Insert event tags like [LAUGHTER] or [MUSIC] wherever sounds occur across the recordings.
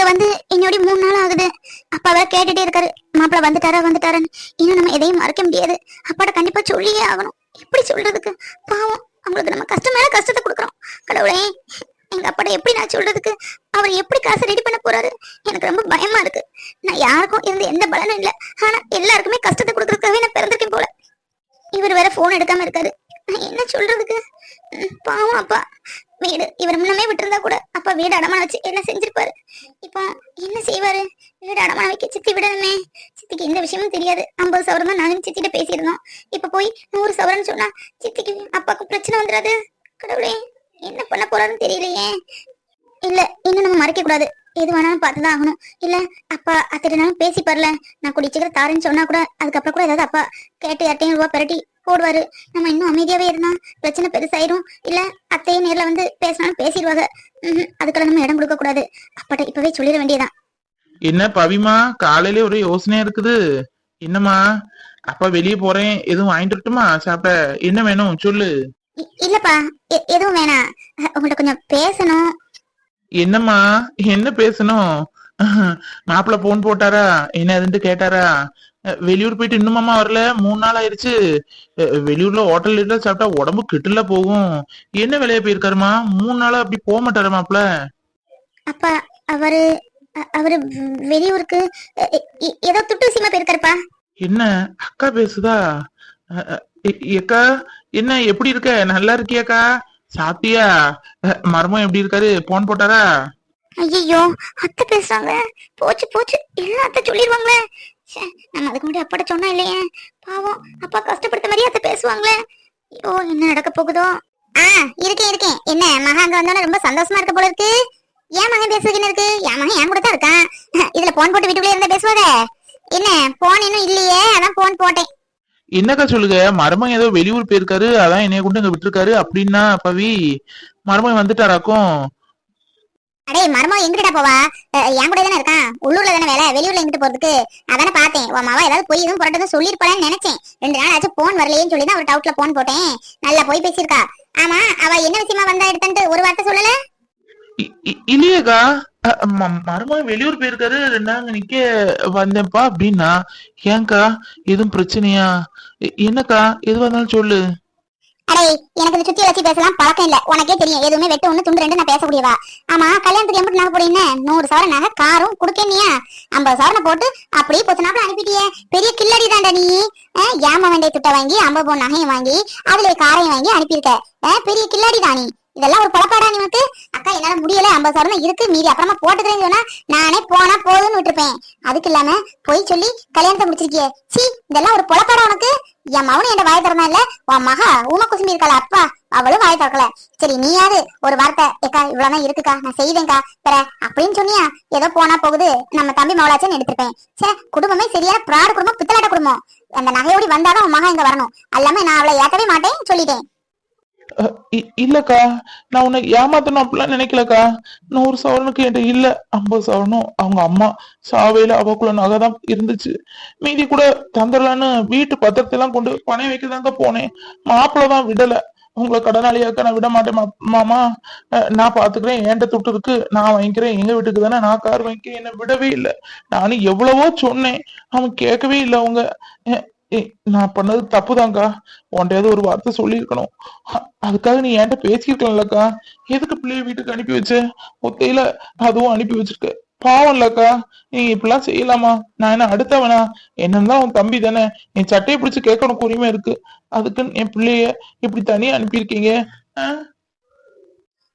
இங்க வந்து என்னோட மூணு நாள் ஆகுது. அப்பா வேற கேட்டுட்டே இருக்காரு. மாப்பிள்ள வந்துட்டாரா வந்துட்டாரான்னு. இன்னும் நம்ம எதையும் மறக்க முடியாது. அப்பாட்ட கண்டிப்பா சொல்லியே ஆகணும். எப்படி சொல்றதுக்கு? பாவம். அவங்களுக்கு நம்ம கஷ்டம் மேல கஷ்டத்தை கொடுக்குறோம். கடவுளே எங்க அப்பாட்ட எப்படி நான் சொல்றதுக்கு? அவர் எப்படி காசை ரெடி பண்ண போறாரு? எனக்கு ரொம்ப பயமா இருக்கு. நான் யாருக்கும் இருந்து எந்த பலனும் இல்ல. ஆனா எல்லாருக்குமே கஷ்டத்தை கொடுக்கறதுக்காகவே நான் பிறந்திருக்கேன் போல. இவர் வேற போன் எடுக்காம இருக்காரு. நான் என்ன சொல்றதுக்கு? பாவம் அப்பா. வீடு. இவர் முன்னமே விட்டுருந்தா கூட அப்பா வீடு அடமான வச்சு என்ன செஞ்சிருப்பாரு? இப்போ என்ன செய்வாரு? வீடு அடமான வைக்க சித்தி விடணுமே. சித்திக்கு எந்த விஷயமும் தெரியாது. ஐம்பது சவரம் தான் நானும் சித்திட்ட பேசியிருந்தோம். இப்ப போய் நூறு சவரம்னு சொன்னா சித்திக்கு அப்பாவுக்கு பிரச்சனை வந்துடாது. கடவுளே என்ன பண்ண போறாருன்னு தெரியலையே. இல்ல இன்னும் நம்ம மறைக்க கூடாது. எது வேணாலும் பார்த்துதான் ஆகணும். இல்ல அப்பா அத்திட்டனாலும் பேசி பரல. நான் குடிச்சுக்கிற தாரேன்னு சொன்னா கூட அதுக்கப்புறம் கூட ஏதாவது அப்பா கேட்டு யார்ட்டையும் ரூபா பெரட்டி போடுவாரு. நம்ம இன்னும் அமைதியாவே இருந்தா பிரச்சனை பெருசாயிரும். இல்ல அத்தையும் நேர்ல வந்து பேசினாலும் பேசிடுவாங்க. அதுக்கெல்லாம் நம்ம இடம் கொடுக்க கூடாது. அப்பாட்ட இப்பவே சொல்லிட வேண்டியதான் என்ன பவிமா? காலையில ஒரே யோசனையா இருக்குது. என்னம்மா? அப்பா வெளியே போறேன். எதுவும் வாங்கிட்டு வரட்டுமா? சாப்பிட. என்ன வேணும்? சொல்லு. இல்லப்பா. எதுவும் வேணாம். உங்கள்ட்ட கொஞ்சம் பேசணும். என்னம்மா? என்ன பேசணும்? மாப்பிள்ள போன் போட்டாரா? என்ன அதுன்ட்டு கேட்டாரா? வெளியூர் போயிட்டு இன்னுமாமா வரல? மூணு நாள் ஆயிருச்சு அஹ் வெளியூர்ல ஹோட்டல்ல சாப்பிட்டா உடம்பு கெட்டுல போகும். என்ன வேலையா போயிருக்காருமா? மூணு நாளா அப்படி போக மாட்டாரு மாப்பிள்ள அப்பா அவரு அவரு வெளியூருக்கு ஏதோ துட்டு விஷயமா போயிருக்காருப்பா. என்ன? அக்கா பேசுதா? ஏக்கா என்ன எப்படி இருக்க? நல்லா இருக்கியாக்கா? சாப்பிட்டியா? மர்மம் எப்படி இருக்காரு? போன் போட்டாரா? ஐயோ அத்தை பேசுறாங்க. போச்சு போச்சு. எல்லாம் அத்தை சொல்லிடுவாங்களே ச்சே, நம்ம அதுக்கு முன்னாடி அப்பாட்ட சொன்னா இல்லையே. பாவம் அப்பா கஷ்டப்படுத்த மாதிரியே அதை பேசுவாங்களே. ஐயோ என்ன நடக்க போகுதோ. ஆ இருக்கேன் இருக்கேன். என்ன மகா அங்க வந்தோட ரொம்ப சந்தோஷமா இருக்க போல இருக்கு? ஏன் மகன் பேசுகின்னு இருக்கு? என் மகன் என் கூட தான் இருக்கான். [LAUGHS] இதுல போன் போட்டு வீட்டுக்குள்ளே இருந்தா பேசுவாங்க என்ன போன் இன்னும் இல்லையே? அதான் போன் போட்டேன். என்னக்கா சொல்லுங்க? மருமகன் ஏதோ வெளியூர் போயிருக்காரு அதான் என்னைய கொண்டு இங்க விட்டுருக்காரு. அப்படின்னா பவி மருமகன் வந்துட்டாராக்கும். அடே மர்மம் எங்கிட்ட போவா? என் கூட தானே இருக்கான் உள்ளூர்ல தானே வேலை வெளியூர்ல எங்கிட்டு போறதுக்கு? அதானே பார்த்தேன். உன் மாவா ஏதாவது பொய் எதுவும் புரட்டதும் சொல்லிருப்பான்னு நினைச்சேன். ரெண்டு நாள் ஆச்சு போன் வரலையேன்னு சொல்லி தான் ஒரு டவுட்ல போன் போட்டேன். நல்லா போய் பேசியிருக்கா. ஆமா அவ என்ன விஷயமா வந்தா எடுத்தன்ட்டு ஒரு வார்த்தை சொல்லல? இல்லையேக்கா. மருமகன் வெளியூர் போயிருக்காரு நாங்க நிக்க வந்தேன்ப்பா அப்படின்னா. ஏங்கா எதுவும் பிரச்சனையா? என்னக்கா எதுவா இருந்தாலும் சொல்லு. அடே எனக்கு இந்த சுத்தி வச்சு பேசலாம் பழக்கம் இல்ல. உனக்கே தெரியும். எதுவுமே வெட்டு ஒண்ணு துண்டு ரெண்டு நான் பேசக்கூடியவா. ஆமா கல்யாணத்துக்கு எப்படி நகை போடுறீங்க நூறு சவர நகை காரும் குடுக்கனியா ஐம்பது சவரனை போட்டு அப்படியே பொத்து நாப்புல அனுப்பிட்டியே. பெரிய கில்லடி தான்டா நீ ஏம வேண்டிய துட்டை வாங்கி ஐம்பது பவுன் நகையும் வாங்கி அதுல காரையும் வாங்கி அனுப்பியிருக்க. பெரிய கில்லாடி தானி நீ. இதெல்லாம் ஒரு பொழப்பாடா நீ உனக்கு? அக்கா என்னால முடியல. ஐம்பது சவரம் இருக்கு மீதி அப்புறமா போட்டுக்கிறேன்னு சொன்னா நானே போனா போதும்னு விட்டுருப்பேன். அதுக்கு இல்லாம போய் சொல்லி கல்யாணத்தை முடிச்சிருக்கியே. சீ இதெல்லாம் ஒரு பொழப்பாடா உனக்கு? என் மவனு என் வாய் திறந்தா இல்ல? உன் மகா ஊம குசுமி இருக்காள அப்பா. அவளும் வாய் திறக்கல. சரி நீயாவது ஒரு வார்த்தை ஏக்கா இவ்வளவுதான் இருக்குக்கா நான் செய்தேன்க்கா பிற அப்படின்னு சொன்னியா? ஏதோ போனா போகுது. நம்ம தம்பி மவளாச்சேன்னு எடுத்திருப்பேன். சே குடும்பமே சரியான பிராடு குடும்பம் பித்தலாட்ட குடும்பம். அந்த நகையோடி வந்தாதான் உன் மகா இங்க வரணும். அல்லாம நான் அவளை ஏத்தவே மாட்டேன் சொல்லிட்டேன். இல்லக்கா. நான் உன்னை ஏமாத்தணும் அப்படிலாம் நினைக்கலக்கா. நூறு சவரனுக்கு என்கிட்ட இல்ல. ஐம்பது சவரனும் அவங்க அம்மா சாவையில அவக்குள்ள நகை தான் இருந்துச்சு. மீதி கூட தந்துடலான்னு வீட்டு பத்திரத்தை எல்லாம் கொண்டு பணம் வைக்கதாங்க போனேன். மாப்பிள்ள தான் விடல. உங்களை கடனாளியாக்க நான் விட மாட்டேன் மாமா. நான் பாத்துக்கிறேன். என்கிட்ட துட்டு இருக்கு நான் வாங்கிக்கிறேன். எங்க வீட்டுக்கு தானே நான் கார் வாங்கிக்கிறேன். என்ன விடவே இல்லை. நானும் எவ்வளவோ சொன்னேன். அவன் கேட்கவே இல்லை அவங்க. ஏ நான் பண்ணது தப்புதான்க்கா. உன்டையாவது ஒரு வார்த்தை சொல்லியிருக்கணும். அதுக்காக நீ என்கிட்ட பேசியிருக்கலாம்லக்கா. எதுக்கு பிள்ளைய வீட்டுக்கு அனுப்பி வச்ச? ஒத்தையில அதுவும் அனுப்பி வச்சிருக்க. பாவம் இல்லக்கா. நீ இப்படிலாம் செய்யலாமா? நான் என்ன அடுத்தவனா? என்னன்னா உன் தம்பி தானே. என் சட்டையை பிடிச்சு கேட்கணும் உரிமை இருக்கு. அதுக்கு என் பிள்ளைய இப்படி தனியா அனுப்பியிருக்கீங்க. ஆஹ்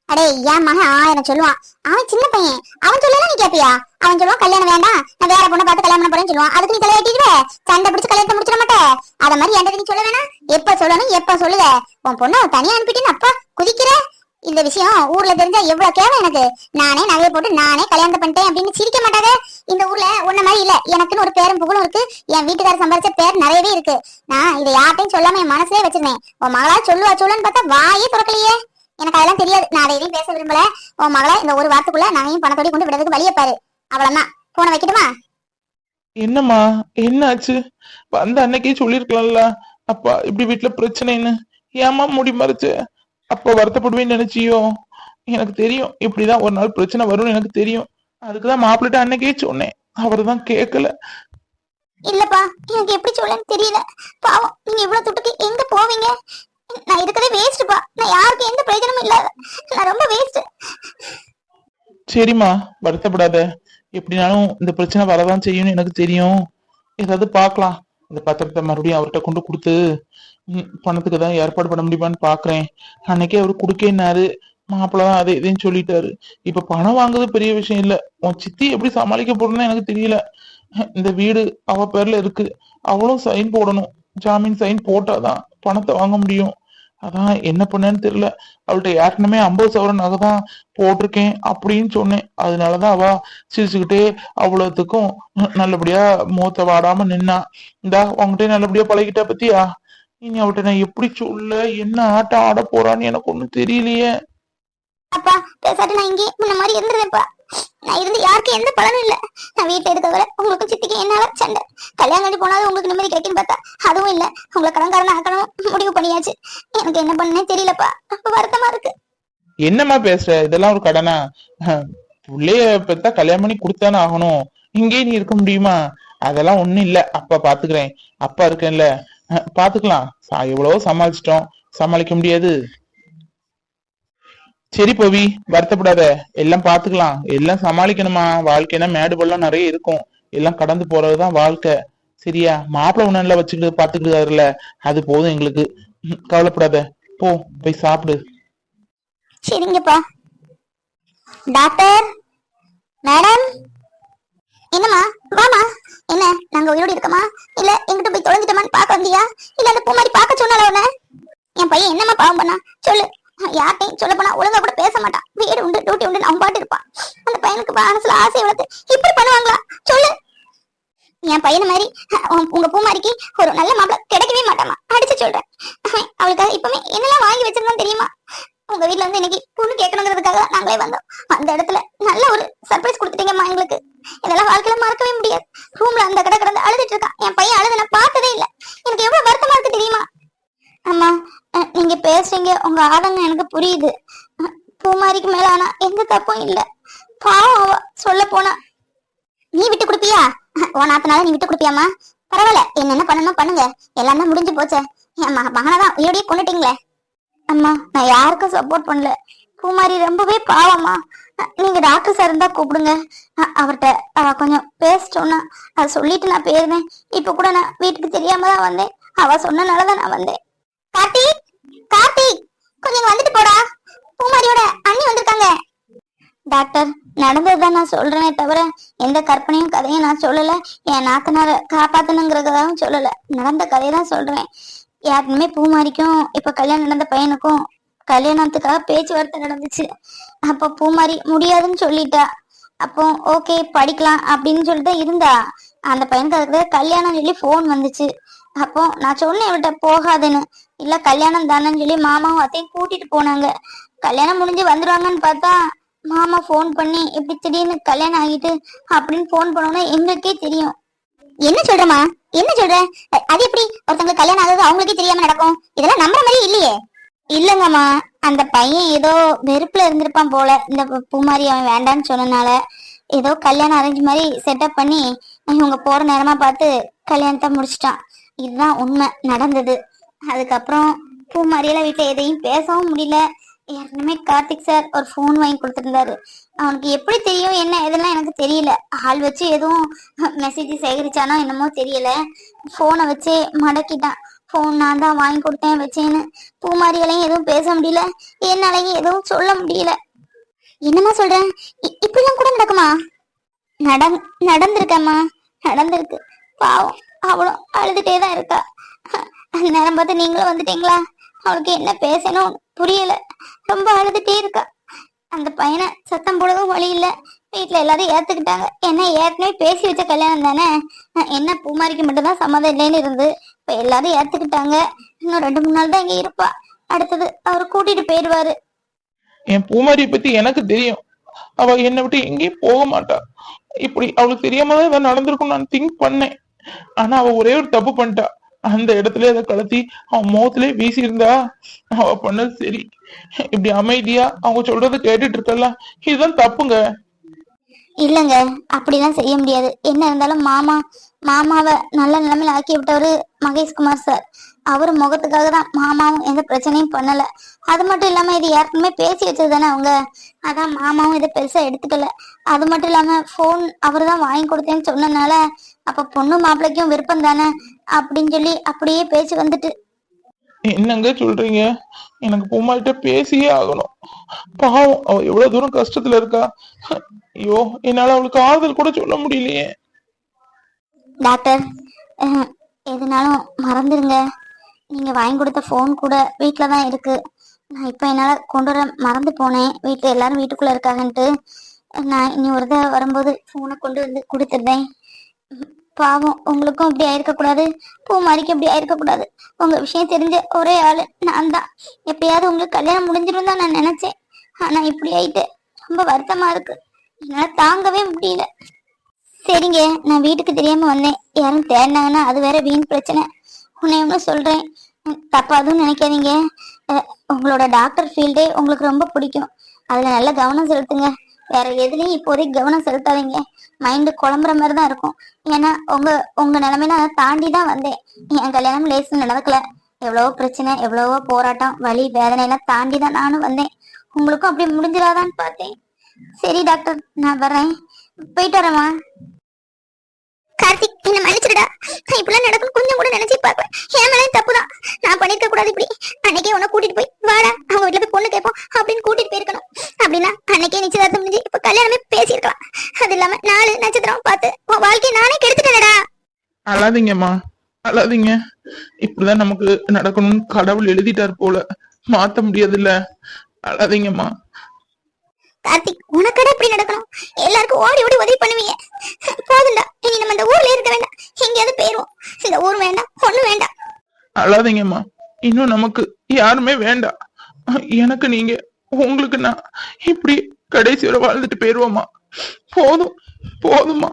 அடே என் மகன் ஆயிரம் சொல்லுவான் அவன் சின்ன பையன். அவன் சொல்லலாம் நீ கேப்பியா? அவன் சொல்லுவான் கல்யாணம் வேண்டாம். நான் வேற பொண்ணை பார்த்து கல்யாணம் போறேன்னு சொல்லுவான். அதுக்கு நீ தலையாட்டிடுவ சண்டை பிடிச்சு கல்யாணத்தை முடிச்சிட மாட்டேன் அத மாதிரி என்கிட்ட நீ சொல்ல வேணாம் எப்ப சொல்லணும் எப்ப சொல்லுத உன் பொண்ணை தனியா அனுப்பிட்டேன்னு அப்பா குதிக்கிற? இந்த விஷயம் ஊர்ல தெரிஞ்சா எவ்வளவு கேவலம் எனக்கு. நானே நகையை போட்டு நானே கல்யாணம் பண்ணிட்டேன் அப்படின்னு சிரிக்க மாட்டாங்க இந்த ஊர்ல உன்ன மாதிரி இல்ல. எனக்குன்னு ஒரு பேரும் புகழும் இருக்கு. என் வீட்டுக்கார சம்பாரிச்ச பேர் நிறையவே இருக்கு. நான் இதை யார்ட்டையும் சொல்லாம என் மனசுலயே வச்சிருந்தேன். உன் மகளா சொல்லுவா சொல்லுன்னு பார்த்தா வாயே திறக்கலையே. எனக்கு அதெல்லாம் தெரியாது. நான் அதை எதையும் பேச விரும்பல. உன் மகளை இந்த ஒரு வாரத்துக்குள்ள நகையும் பணத்தோடய கொண்டு விடுறதுக்கு வழியை பாரு அவ்வளவுதான். போன வைக்கட்டுமா? என்னம்மா? என்ன ஆச்சு வந்த அன்னைக்கே சொல்லிருக்கலாம்ல. அப்பா இப்படி வீட்டுல பிரச்சனைன்னு. ஏமா முடி மறைச்சு? அப்ப வருத்தப்படுவேன்னு நினைச்சியோ? எனக்கு தெரியும். இப்படிதான் ஒரு நாள் பிரச்சனை வரும்னு எனக்கு தெரியும். அதுக்குதான் மாப்பிள்ளைட்ட அன்னைக்கே சொன்னேன். அவர்தான் கேட்கல இல்லப்பா எனக்கு எப்படி சொல்லன்னு தெரியல. பாவம் நீங்க இவ்வளவு துட்டுக்கு எங்க போவீங்க? நான் இருக்கவே வேஸ்ட் பா. நான் யாருக்கும் எந்த பிரயோஜனமும் இல்ல. நான் ரொம்ப வேஸ்ட் சரிம்மா வருத்தப்படாத. எப்படினாலும் இந்த பிரச்சனை வரதான் செய்யும்னு எனக்கு தெரியும். ஏதாவது பார்க்கலாம். இந்த பத்திரத்தை மறுபடியும் அவர்கிட்ட கொண்டு கொடுத்து பணத்துக்கு தான் ஏற்பாடு பண்ண முடியுமான்னு பாக்குறேன். அன்னைக்கே அவர் குடுக்கேன்னாரு. மாப்பிள்ள தான் அதை இதையும் சொல்லிட்டாரு. இப்ப பணம் வாங்குறது பெரிய விஷயம் இல்ல. உன் சித்தி எப்படி சமாளிக்க போறதுன்னு எனக்கு தெரியல. இந்த வீடு அவ பேர்ல இருக்கு. அவளும் சைன் போடணும். ஜாமீன் சைன் போட்டாதான் பணத்தை வாங்க முடியும். அதான் என்ன பண்ணேன்னு தெரியல. அவள்கிட்ட ஏற்கனவே ஐம்பது சவரன் நகை தான் போட்டிருக்கேன் அப்படின்னு சொன்னேன். அதனாலதான் அவ சிரிச்சுக்கிட்டே அவ்வளவுத்துக்கும் நல்லபடியா மூத்த வாடாம நின்னா. இந்தா உங்ககிட்ட நல்லபடியா பழகிட்டா பத்தியா? இனி அவட்ட நான் எப்படி சொல்ல? என்ன ஆட்டம் ஆட போறான்னு எனக்கு ஒண்ணும் தெரியலையே. அப்பா பேசாட்டு நான் இங்கே முன்ன மாதிரி இருந்துருவேன்ப்பா நான் இருந்து யாருக்கும் எந்த பலனும் இல்ல. நான் வீட்டுல இருக்க உங்களுக்கு சித்திக்கு என்னால சண்டை. கல்யாணம் கட்டி போனாலும் உங்களுக்கு நிம்மதி கிடைக்குன்னு பார்த்தா அதுவும் இல்ல. உங்களை கடன்காரன் ஆக்கணும் முடிவு பண்ணியாச்சு. எனக்கு என்ன பண்ணனே தெரியலப்பா. ரொம்ப வருத்தமா இருக்கு. என்னம்மா பேசுற? இதெல்லாம் ஒரு கடனா? அஹ், புள்ளைய பெத்தா கல்யாணம் பண்ணி கொடுத்தானே ஆகணும். இங்கே நீ இருக்க முடியுமா? அதெல்லாம் ஒண்ணும் இல்ல. அப்பா பாத்துக்கிறேன். அப்பா இருக்கேன்ல. பாத்துக்கலாம். சா- எவ்வளவோ சமாளிச்சிட்டோம். சமாளிக்க முடியாது. சரி பவி வருத்தப்படாத. எல்லாம் பாத்துக்கலாம். எல்லாம் சமாளிக்கணுமா? வாழ்க்கைனா மேடு பள்ளம் நிறைய இருக்கும். எல்லாம் கடந்து போறதுதான் வாழ்க்கை. சரியா? மாப்பிள்ள உணர்ல வச்சுக்கிட்டு பாத்துக்கிட்டாருல. அது போதும் எங்களுக்கு. கவலைப்படாத. போ போய் சாப்பிடு. சரிங்கப்பா. டாக்டர்? மேடம்? என்னம்மா? வாமா என்ன நாங்க உயிரோடு இருக்கமா? இல்ல எங்கிட்ட போய் தொலைஞ்சிட்டோமான்னு பாக்க வந்தியா? இல்ல அந்த பூமாரி பாக்க சொன்னால உன்ன? என் பையன் என்னம்மா பாவம் பண்ணா சொல்லு. யார்ட்டையும் சொல்ல போனா ஒழுங்கா கூட பேச மாட்டான் வீடு உண்டு டியூட்டி உண்டு அவன் பாட்டு இருப்பான் அந்த பையனுக்கு மனசுல ஆசை வளர்த்து இப்படி பண்ணுவாங்களா? சொல்லு. என் பையனை மாதிரி உங்க பூமாரிக்கு ஒரு நல்ல மாப்பிள்ள கிடைக்கவே மாட்டாமா? அடிச்சு சொல்றேன். அவளுக்காக இப்பவுமே என்னெல்லாம் வாங்கி வச்சிருந்தோம் தெரியுமா? உங்க வீட்டுல வந்து இன்னைக்கு பொண்ணு கேட்கணுங்கிறதுக்காக நாங்களே வந்தோம். அந்த இடத்துல நல்ல ஒரு சர்ப்ரைஸ் கொடுத்துட்டீங்கம்மா எங்களுக்கு. இதெல்லாம் வாழ்க்கையில மறக்கவே முடியாது. ரூம்ல அந்த கடை கடந்து அழுதுட்டு இருக்கான் என் பையன் அழுது நான் பார்த்ததே இல்லை எனக்கு எவ்வளவு வருத்தமா இருக்கு தெரியுமா அம்மா அஹ், நீங்க பேசுறீங்க உங்க ஆதங்கம் எனக்கு புரியுது. பூமாரிக்கு மேல ஆனா எந்த தப்பும் இல்ல. பாவம் சொல்ல போனா நீ விட்டு கொடுப்பியா? அஹ், உன் நாத்தனால நீ விட்டு கொடுப்பியாமா பரவாயில்ல என்னென்ன பண்ணணுமோ பண்ணுங்க. எல்லாமே முடிஞ்சு போச்சே. என் மகனதான் உயிரோடய கொண்டுட்டீங்களே அம்மா நான் யாருக்கும் சப்போர்ட் பண்ணல. பூமாரி ரொம்பவே பாவம்மா. நீங்க டாக்டர் சார் இருந்தா கூப்பிடுங்க. அவர்கிட்ட அவ கொஞ்சம் பேசிட்டோன்னா அதை சொல்லிட்டு நான் போயிருந்தேன். இப்ப கூட நான் வீட்டுக்கு தெரியாம தான் வந்தேன். அவ சொன்னனாலதான் நான் வந்தேன். கார்த்திக் கார்த்திக் கொஞ்சம் வந்துட்டு போடா. பூமாரியோட அண்ணி வந்திருக்காங்க. டாக்டர் நடந்ததுதான் நான் சொல்றேனே தவிர எந்த கற்பனையும் கதையும் நான் சொல்லல. என் நாத்தனார காப்பாத்தணுங்கிறதாவும் சொல்லல. நடந்த கதையை தான் சொல்றேன். யாருக்குமே பூமாரிக்கும் இப்ப கல்யாணம் நடந்த பையனுக்கும் கல்யாணத்துக்காக பேச்சுவார்த்தை நடந்துச்சு. அப்போ பூமாரி முடியாதுன்னு சொல்லிட்டா. அப்போ ஓகே படிக்கலாம் அப்படின்னு சொல்லிட்டு இருந்தா. அந்த பையனுக்கு அதுக்கு கல்யாணம் சொல்லி ஃபோன் வந்துச்சு. அப்போ நான் சொன்னேன் இவள்கிட்ட போகாதுன்னு. இல்ல கல்யாணம் தானேன்னு சொல்லி மாமாவும் அத்தையும் கூட்டிட்டு போனாங்க. கல்யாணம் முடிஞ்சு வந்துருவாங்கன்னு பார்த்தா மாமா ஃபோன் பண்ணி இப்படி திடீர்னு கல்யாணம் ஆகிட்டு? அப்படின்னு ஃபோன் பண்ணோம்னா எங்களுக்கே தெரியும். என்ன சொல்றமா என்ன சொல்ற? அது எப்படி? ஒருத்தவங்க கல்யாணம் ஆகுது அவங்களுக்கே தெரியாம நடக்கும். இதெல்லாம் நம்புற மாதிரி இல்லையே. இல்லங்கம்மா அந்த பையன் ஏதோ வெறுப்புல இருந்திருப்பான் போல. இந்த பூமாரி அவன் வேண்டான்னு சொன்னனால ஏதோ கல்யாணம் அரேஞ்ச் மாதிரி செட்டப் பண்ணி இவங்க போற நேரமா பார்த்து கல்யாணத்தை முடிச்சிட்டான். இதுதான் உண்மை நடந்தது. அதுக்கப்புறம் பூமாதிரியால வீட்டில் எதையும் பேசவும் முடியல. ஏற்கனவே கார்த்திக் சார் ஒரு ஃபோன் வாங்கி கொடுத்துருந்தாரு. அவனுக்கு எப்படி தெரியும் என்ன எதெல்லாம் எனக்கு தெரியல. ஆள் வச்சு எதுவும் மெசேஜ் சேகரிச்சானோ என்னமோ தெரியல. ஃபோனை வச்சே மடக்கிட்டான். ஃபோன் நான் தான் வாங்கி கொடுத்தேன் வச்சேன்னு பூமாரிகளையும் எதுவும் பேச முடியல. என்னாலையும் எதுவும் சொல்ல முடியல. என்னம்மா சொல்றேன் இப்படிலாம் கூட நடக்குமா? நடந் நடந்திருக்கம்மா. நடந்திருக்கு. பாவம். அவளும் அழுதுகிட்டே தான் இருக்கா. அந்த நேரம் பார்த்து நீங்களும் வந்துட்டீங்களா? அவளுக்கு என்ன பேசணும் புரியல. ரொம்ப அழுதுட்டே இருக்கா. அந்த பையனை சத்தம் போடவும் வழி இல்ல. வீட்டுல எல்லாரும் ஏத்துக்கிட்டாங்க. என்ன ஏற்கனவே பேசி வச்ச கல்யாணம் தானே? என்ன பூமாரிக்கு மட்டும்தான் சம்மதம் இல்லைன்னு இருந்து. இப்ப எல்லாரும் ஏத்துக்கிட்டாங்க. இன்னும் ரெண்டு மூணு நாள் தான் இங்க இருப்பா. அடுத்தது அவர் கூட்டிட்டு போயிடுவாரு. என் பூமாரியை பத்தி எனக்கு தெரியும். அவ என்னை விட்டு எங்கேயும் போக மாட்டா. இப்படி அவளுக்கு தெரியாம தான் நடந்திருக்கும் நான் திங்க் பண்ணேன். ஆனா அவ ஒரே ஒரு தப்பு பண்ணிட்டா. அந்த இடத்துல அதை கலத்தி அவன் முகத்திலே வீசி இருந்தா அவ பண்ணது சரி. இப்படி அமைதியா அவங்க சொல்றதை கேட்டுட்டு இருக்கல இதுதான் தப்புங்க. இல்லைங்க அப்படிலாம் செய்ய முடியாது. என்ன இருந்தாலும் மாமா மாமாவை நல்ல நிலைமையில ஆக்கி விட்டவரு மகேஷ்குமார் சார். அவர் முகத்துக்காக தான் மாமாவும் எந்த பிரச்சனையும் பண்ணல. அது மட்டும் இல்லாம இது ஏற்கனவே பேசி வச்சது தானே அவங்க? அதான் மாமாவும் இதை பெருசா எடுத்துக்கல. அது மட்டும் இல்லாம போன் அவர் தான் வாங்கி கொடுத்தேன்னு சொன்னனால அப்ப பொண்ணு மாப்பிள்ளைக்கும் விருப்பம் தானே? அப்படின்னு சொல்லி அப்படியே பேசி வந்துட்டு. என்னங்க சொல்றீங்க? எனக்கு பூமாகிட்ட பேசியே ஆகணும். பாவம் அவ எவ்வளவு தூரம் கஷ்டத்துல இருக்கா? ஐயோ என்னால அவளுக்கு ஆறுதல் கூட சொல்ல முடியலையே. டாக்டர் எதுனாலும் மறந்துடுங்க நீங்க வாங்கி கொடுத்த ஃபோன் கூட வீட்டில் தான் இருக்கு. நான் இப்போ என்னால் கொண்டு வர மறந்து போனேன். வீட்டில் எல்லாரும் வீட்டுக்குள்ள இருக்காங்கன்ட்டு நான் இனி ஒரு தடவை வரும்போது ஃபோனை கொண்டு வந்து கொடுத்துருந்தேன் பாவம் உங்களுக்கும் அப்படி ஆயிருக்கக்கூடாது. பூ மாறிக்கு அப்படி ஆயிருக்கக்கூடாது. உங்க விஷயம் தெரிஞ்ச ஒரே ஆள் நான் தான் எப்பயாவது உங்களுக்கு கல்யாணம் முடிஞ்சிடும் தான் நான் நினைச்சேன். ஆனா இப்படி ஆயிட்டு ரொம்ப வருத்தமா இருக்கு. என்னால் தாங்கவே முடியல. சரிங்க நான் வீட்டுக்கு தெரியாம வந்தேன். யாரும் தேடினாங்கன்னா அது வேற வீண் பிரச்சனை. உன்னை ஒன்று சொல்றேன். தப்பா அதுவும் நினைக்காதீங்க. உங்களோட டாக்டர் ஃபீல்டே உங்களுக்கு ரொம்ப பிடிக்கும். அதுல நல்ல கவனம் செலுத்துங்க. வேற எதுலயும் இப்போதைக்கு கவனம் செலுத்தாதீங்க. மைண்டு குழம்புற மாதிரி தான் இருக்கும். ஏன்னா உங்க உங்க நிலைமையில தாண்டி தான் வந்தேன். என் கல்யாணம் லேசு நடக்கல. எவ்வளவோ பிரச்சனை எவ்வளவோ போராட்டம் வலி வேதனை எல்லாம் தாண்டி தான் நானும் வந்தேன். உங்களுக்கும் அப்படி முடிஞ்சிடாதான்னு பார்த்தேன். சரி டாக்டர் நான் வர்றேன். போயிட்டு வரேம்மா. கார்த்திக் என்ன மன்னிச்சிருடா நான் இப்படிலாம் நடக்கும் கொஞ்சம் கூட நினைச்சு பார்க்கல என் மேலே தப்புதான்? நான் பண்ணிருக்க கூடாது இப்படி. அன்னைக்கே உன்னை கூட்டிட்டு போய் வாடா அவங்க வீட்டுல போய் பொண்ணு கேட்போம் அப்படின்னு கூட்டிட்டு போயிருக்கணும் அப்படின்னா அன்னைக்கே நிச்சயதார்த்தம் முடிஞ்சு இப்ப கல்யாணமே பேசியிருக்கலாம் அது இல்லாம நாலு நட்சத்திரம் பார்த்து உன் வாழ்க்கையை நானே கெடுத்துட்டேனடா அழாதீங்கம்மா. அழாதீங்க. இப்படிதான் நமக்கு நடக்கணும்னு கடவுள் எழுதிட்டார் போல. மாத்த முடியாதுல்ல. அழாதீங்கம்மா. கார்த்திக் உனக்கடா இப்படி நடக்கணும்? எல்லாருக்கும் ஓடி ஓடி உதவி பண்ணுவீங்க. போதும்டா. இனி நம்ம இந்த ஊர்ல இருக்க வேண்டாம். எங்கேயாவது போயிருவோம். இந்த ஊர் வேண்டாம். ஒண்ணு வேண்டாம். அழாதீங்கம்மா. இன்னும் நமக்கு யாருமே வேண்டாம் எனக்கு நீங்க உங்களுக்கு நான் இப்படி கடைசி வரை வாழ்ந்துட்டு போயிருவோம்மா. போதும். போதும்மா.